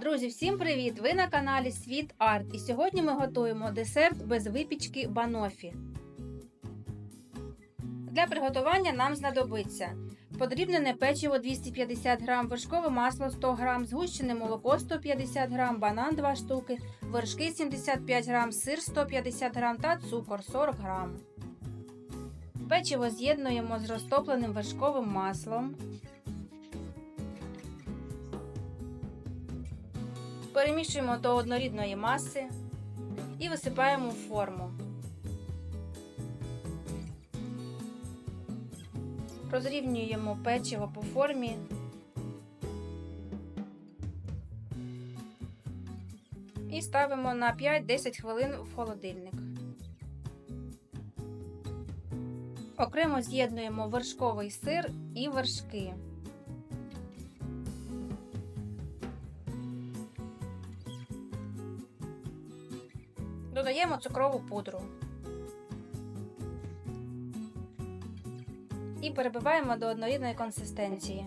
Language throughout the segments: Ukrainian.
Друзі, всім привіт! Ви на каналі Світ Арт. І сьогодні ми готуємо десерт без випічки банофі. Для приготування нам знадобиться подрібнене печиво 250 г, вершкове масло 100 г, згущене молоко 150 г, банан 2 штуки, вершки 75 г, сир 150 г та цукор 40 г. Печиво з'єднуємо з розтопленим вершковим маслом. Перемішуємо до однорідної маси і висипаємо в форму. Розрівнюємо печиво по формі. І ставимо на 5-10 хвилин в холодильник. Окремо з'єднуємо вершковий сир і вершки. Додаємо цукрову пудру. І перебиваємо до однорідної консистенції.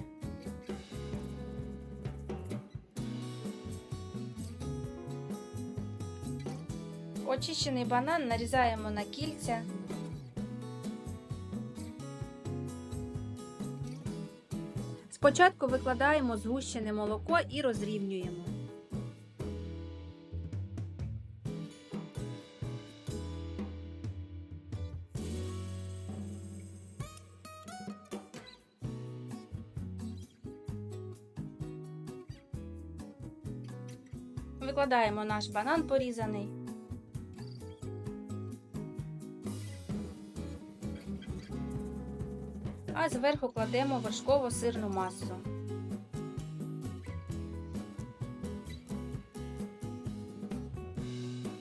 Очищений банан нарізаємо на кільця. Спочатку викладаємо згущене молоко і розрівнюємо. Викладаємо наш банан порізаний. А зверху кладемо вершково сирну масу.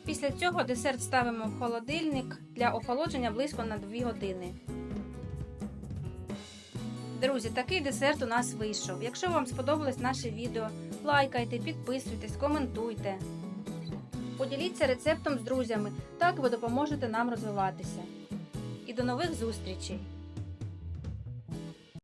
Після цього десерт ставимо в холодильник для охолодження близько на 2 години. Друзі, такий десерт у нас вийшов. Якщо вам сподобалось наше відео, лайкайте, підписуйтесь, коментуйте. Поділіться рецептом з друзями, так ви допоможете нам розвиватися. І до нових зустрічей!